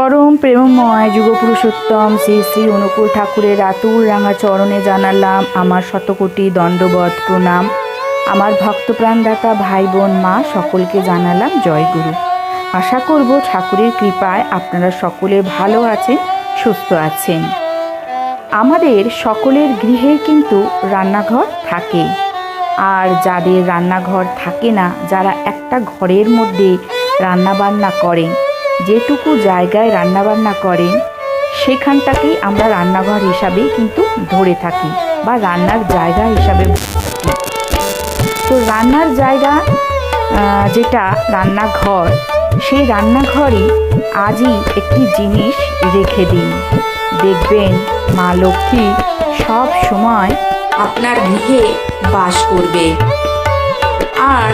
পরম প্রেমময় যুগপুরুষোত্তম শ্রী শ্রী অনুকূল ঠাকুরের রাতুর রাঙা চরণে জানালাম আমার শতকোটি দণ্ডবধ প্রণাম। আমার ভক্তপ্রাণদাতা ভাই বোন মা, সকলকে জানালাম জয়গুরু আশা করব ঠাকুরের কৃপায় আপনারা সকলে ভালো আছেন, সুস্থ আছেন। আমাদের সকলের গৃহে কিন্তু রান্নাঘর থাকে। আর যাদের রান্নাঘর থাকে না, যারা একটা ঘরের মধ্যে রান্নাবান্না করেন যেটুকু জায়গায় রান্নাবান্না করেন, সেখানটাকেই আমরা রান্নাঘর হিসাবে কিন্তু ধরে থাকি বা রান্নার জায়গা হিসাবে তো রান্নার জায়গা যেটা রান্নাঘর, সেই রান্নাঘরে আজই একটি জিনিস রেখে দিন। দেখবেন মা লক্ষ্মী সব সময় আপনার গৃহে বাস করবে। আর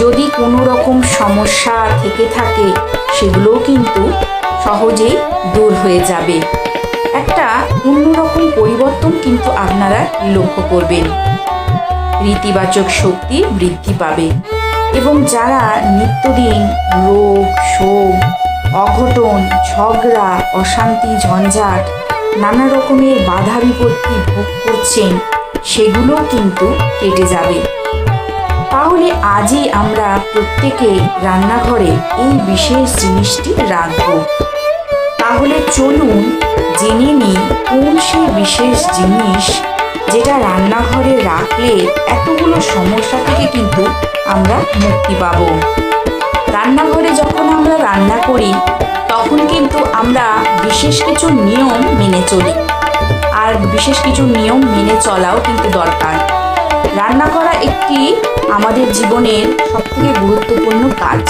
যদি কোনো রকম সমস্যা থেকে থাকে সেগুলোও কিন্তু সহজেই দূর হয়ে যাবে। একটা অন্যরকম পরিবর্তন কিন্তু আপনারা লক্ষ্য করবেন। রীতিবাচক শক্তি বৃদ্ধি পাবে এবং যারা নিত্যদিন রোগ, শোক, অঘটন, ঝগড়া, অশান্তি, ঝঞ্ঝাট, নানা রকমের বাধা বিপত্তি ভোগ করছেন, সেগুলোও কিন্তু কেটে যাবে। তাহলে আজই আমরা প্রত্যেকে রান্নাঘরে এই বিশেষ জিনিসটি রাখব তাহলে চলুন জেনে নিই কোন সেই বিশেষ জিনিস যেটা রান্নাঘরে রাখলে এতগুলো সমস্যা থেকে কিন্তু আমরা মুক্তি পাবো। রান্নাঘরে যখন আমরা রান্না করি, তখন কিন্তু আমরা বিশেষ কিছু নিয়ম মেনে চলি। আর বিশেষ কিছু নিয়ম মেনে চলাও কিন্তু দরকার। রান্না করা একটি আমাদের জীবনের সবথেকে গুরুত্বপূর্ণ কাজ।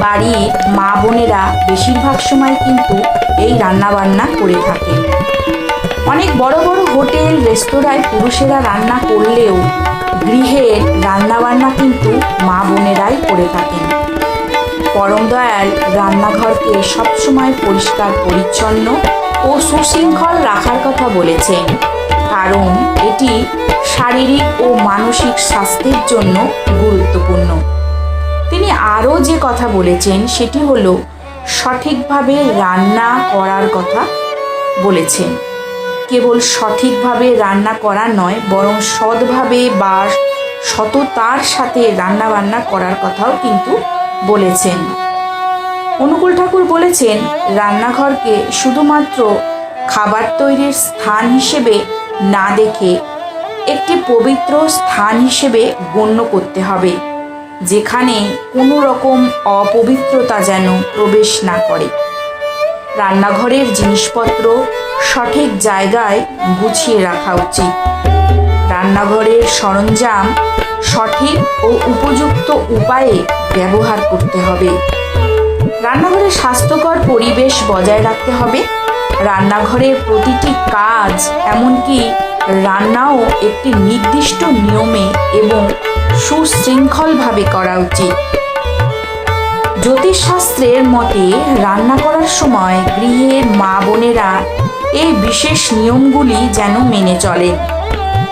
বাড়ির মা বোনেরা বেশিরভাগ সময় কিন্তু এই রান্না বান্না করে থাকে। অনেক বড় বড় হোটেল, রেস্তোরাঁয় পুরুষেরা রান্না করলেও গৃহের রান্নাবান্না কিন্তু মা বোনেরাই করে থাকেন। পরম দয়াল রান্নাঘরকে সবসময় পরিষ্কার, পরিচ্ছন্ন ও সুশৃঙ্খল রাখার কথা বলেছেন। কারণ এটি শারীরিক ও মানসিক স্বাস্থ্যের জন্য গুরুত্বপূর্ণ। তিনি আরও যে কথা বলেছেন সেটি হলো, সঠিকভাবে রান্না করার কথা বলেছেন। কেবল সঠিকভাবে রান্না করা নয়, বরং সৎভাবে বা সততার সাথে রান্না বান্না করার কথাও কিন্তু বলেছেন। অনুকূল ঠাকুর বলেছেন, রান্নাঘরকে শুধুমাত্র খাবার তৈরির স্থান হিসেবে না দেখে একটি পবিত্র স্থান হিসেবে গণ্য করতে হবে, যেখানে কোনো রকম অপবিত্রতা যেন প্রবেশ না করে। রান্নাঘরের জিনিসপত্র সঠিক জায়গায় গুছিয়ে রাখা উচিত। রান্নাঘরের সরঞ্জাম সঠিক ও উপযুক্ত উপায়ে ব্যবহার করতে হবে। রান্নাঘরে স্বাস্থ্যকর পরিবেশ বজায় রাখতে হবে। রান্নাঘরের প্রতিটি কাজ, এমনকি রান্নাও একটি নির্দিষ্ট নিয়মে এবং সুশৃঙ্খলভাবে করা উচিত। জ্যোতিষশাস্ত্রের মতে, রান্না করার সময় গৃহের মা বোনেরা এই বিশেষ নিয়মগুলি যেন মেনে চলেন।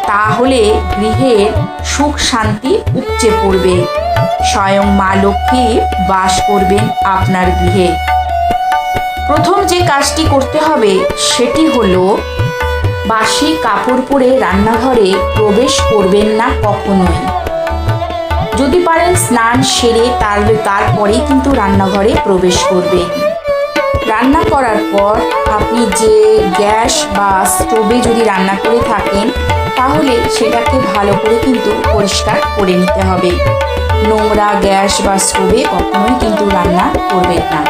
তাহলে গৃহের সুখ শান্তি উপচে পড়বে। স্বয়ং মা লক্ষ্মী বাস করবেন আপনার গৃহে। প্রথম যে কাজটি করতে হবে সেটি হলো বাসি কাপড় পরে রান্নাঘরে প্রবেশ করবেন না কখনোই। যদি পারেন স্নান সেরে তার তারপরেই কিন্তু রান্নাঘরে প্রবেশ করবেন। রান্না করার পর আপনি যে গ্যাস বা স্টোভে যদি রান্না করে থাকেন, তাহলে সেটাকে ভালো করে কিন্তু পরিষ্কার করে নিতে হবে। নোংরা গ্যাস বা স্টোভে কখনোই কিন্তু রান্না করবেন না।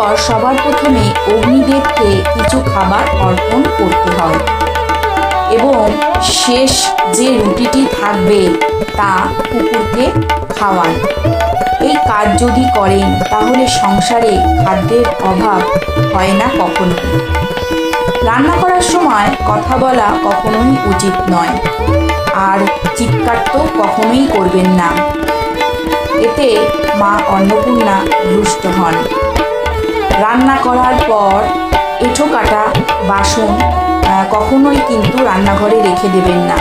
পর সবার প্রথমে অগ্নিদেবকে কিছু খাবার অর্পণ করতে হয় এবং শেষ যে রুটিটি থাকবে তা কুকুরকে খাওয়ান এই কাজ যদি করেন, তাহলে সংসারে খাদ্যের অভাব হয় না কখনো রান্না করার সময় কথা বলা কখনোই উচিত নয়, আর চিৎকার তো কখনোই করবেন না। এতে মা অন্নপূর্ণা রুষ্ট হন। রান্না করার পর এঁঠো কাটা বাসন কখনোই কিন্তু রান্নাঘরে রেখে দেবেন না।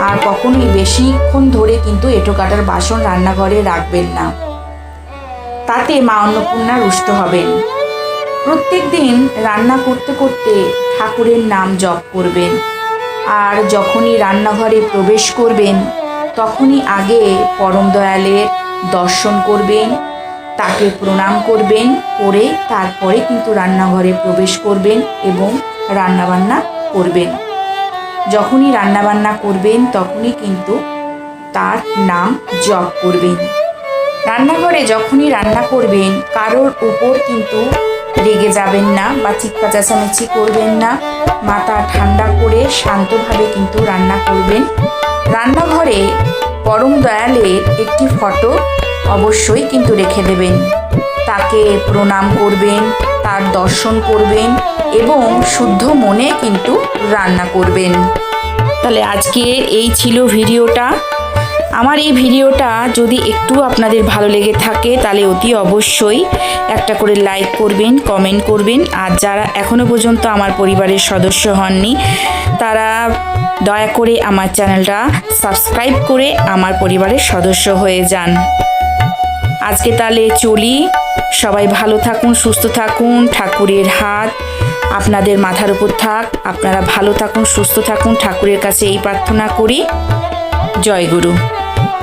আর কখনোই বেশিক্ষণ ধরে কিন্তু এঁঠো কাটার বাসন রান্নাঘরে রাখবেন না। তাতে মা অন্নপূর্ণা রুষ্ট হবেন। প্রত্যেক দিন রান্না করতে করতে ঠাকুরের নাম জপ করবেন। আর যখনই রান্নাঘরে প্রবেশ করবেন, তখনই আগে পরম দয়ালের দর্শন করবেন তাকে প্রণাম করবেন, করে তারপরে কিন্তু রান্নাঘরে প্রবেশ করবেন এবং রান্নাবান্না করবেন। যখনই রান্নাবান্না করবেন, তখনই কিন্তু তার নাম জপ করবেন। রান্নাঘরে যখনই রান্না করবেন, কারোর উপর কিন্তু রেগে যাবেন না বা চিৎকা চেঁচামেচি করবেন না। মাথা ঠান্ডা করে শান্তভাবে কিন্তু রান্না করবেন। রান্নাঘরে পরম দয়ালের একটি ফটো অবশ্যই কিন্তু রেখে দেবেন। তাকে প্রণাম করবেন, তার দর্শন করবেন এবং শুদ্ধ মনে কিন্তু রান্না করবেন। তাহলে আজকে এই ছিল ভিডিওটা। আমার এই ভিডিওটা যদি একটু আপনাদের ভালো লেগে থাকে, তাহলে অতি অবশ্যই একটা করে লাইক করবেন কমেন্ট করবেন। আর যারা এখনও পর্যন্ত আমার পরিবারের সদস্য হননি, তারা দয়া করে আমার চ্যানেলটা সাবস্ক্রাইব করে আমার পরিবারের সদস্য হয়ে যান। আজকে তাহলে চলি। সবাই ভালো থাকুন, সুস্থ থাকুন, ঠাকুরের হাত আপনাদের মাথার উপর থাক। আপনারা ভালো থাকুন, সুস্থ থাকুন, ঠাকুরের কাছে এই প্রার্থনা করি। জয় গুরু।